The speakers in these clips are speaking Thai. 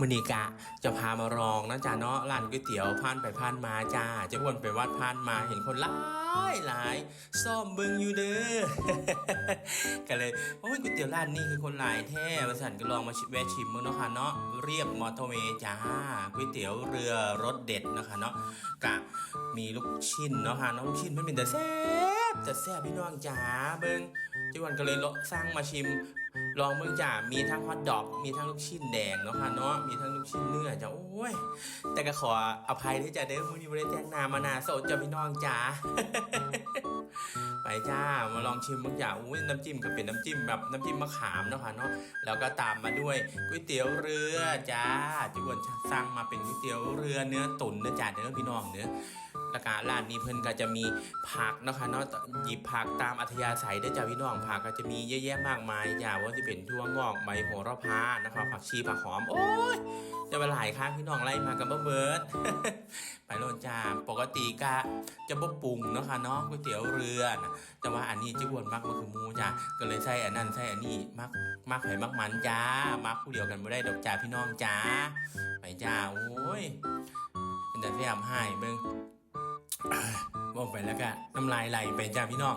มือนีกะจะพามาลองนะจ๊ะเนาะร้านก๋วยเตี๋ยวผ่านไปผ่านมาจ้าจะอ้วนไปวัดผ่านมาเห็นคนหลายหลายซ่อมเบิงอยู่เด้อก็เลยโอ้ยก๋วยเตี๋ยวร้านนี้คือคนหลายแท้มาสั่นก็ลองมาชิแวะชิมมั้งเนาะค่ะเนาะเรียบมอเตอร์เวย์จ้าก๋วยเตี๋ยวเรือรสเด็ดนะคะเนาะกะมีลูกชิ้นเนาะค่ะเนาะลูกชิ้นมันเป็นแต่แซ่บแต่แซ่บพี่น้องจ๋าเบิงจ้าอ้วนก็เลยเลาะสร้างมาชิม ลองเมืองจ่ามีทั้งฮอทดอก มีทั้งลูกชิ้นแดงเนาะค่ะเนาะ มีทั้งลูกชิ้นเนื้อจ้ะโอ้ย แต่ก็ขออภัยด้วยจ้ะเด้อมื้อนี้บ่ได้แจ้งนามานาโสดจ้ะพี่น้องจ้าไปจ้ามาลองชิมบางอย่างอุ้ยน้ำจิ้มก็เป็นน้ำจิ้มแบบน้ำจิ้มมะขามเนาะค่ะเนาะแล้วก็ตามมาด้วยก๋วยเตี๋ยวเรือจ้าที่วนสั่งมาเป็นก๋วยเตี๋ยวเรือเนื้อตุ๋นเนะจ้าเด้อพี่น้องเนื้อ แล้วก็ร้านนี้เพิ่นก็จะมีผักนะคะเนาะหยิบผักตามอัธยาศัยได้จ้าพี่น้องผักก็จะมีเยอะแยะมากมายจ้าว่าที่เป็นทั่วงอกใบโหระพานะคะผักชีผักหอมโอ้ยจะมาหลายครั้งพี่น้องไล่มากันบ่เบิดไปโลดจ้าปกติก็จะบ่ปรุงเนาะค่ะเนาะก๋วยเตี๋ยวเรือนะแต่ว่าอันนี้จิบวนมักมันคือมูจ้าก็เลยใส่อันนั้นใส่อันนี้มักมักไข่มักมันจ้ามักผู้เดียวกันบ่ได้ดอกจ้าพี่น้องจ้าไปจ้าโอ้ยเป็นแต่แซ่บให้เบิ่งบอ แล้วก็น้ำลายไหลไปจ้าพี่น้อง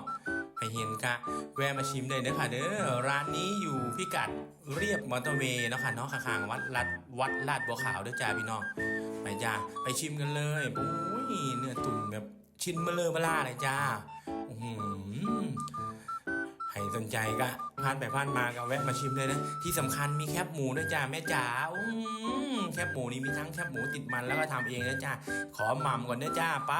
ให้เห็นกะแวะมาชิมเลยเด้อค่ะเด้อร้านนี้อยู่พิกัดเรียบมอเตอร์เวย์เนาะค่ะเนาะข้างๆวัดลาดวัดลาดบัวขาวเด้อจ้าพี่น้องไปจ้าไปชิมกันเลยโอ้ยเนื้อตุ๋นแบบชิ้นเบลอเบล่าเลยจ้าอื้อหือใครสนใจก็ผ่านไปผ่านมาก็แวะมาชิมเลยนะ ที่สำคัญมีแคบหมูด้วยจ้าแม่จ๋าอืแคบหมูนี่มีทั้งแคบหมูติดมันแล้วก็ทำเองนะจ้าขอหม่ำก่อนเด้อจ้าไป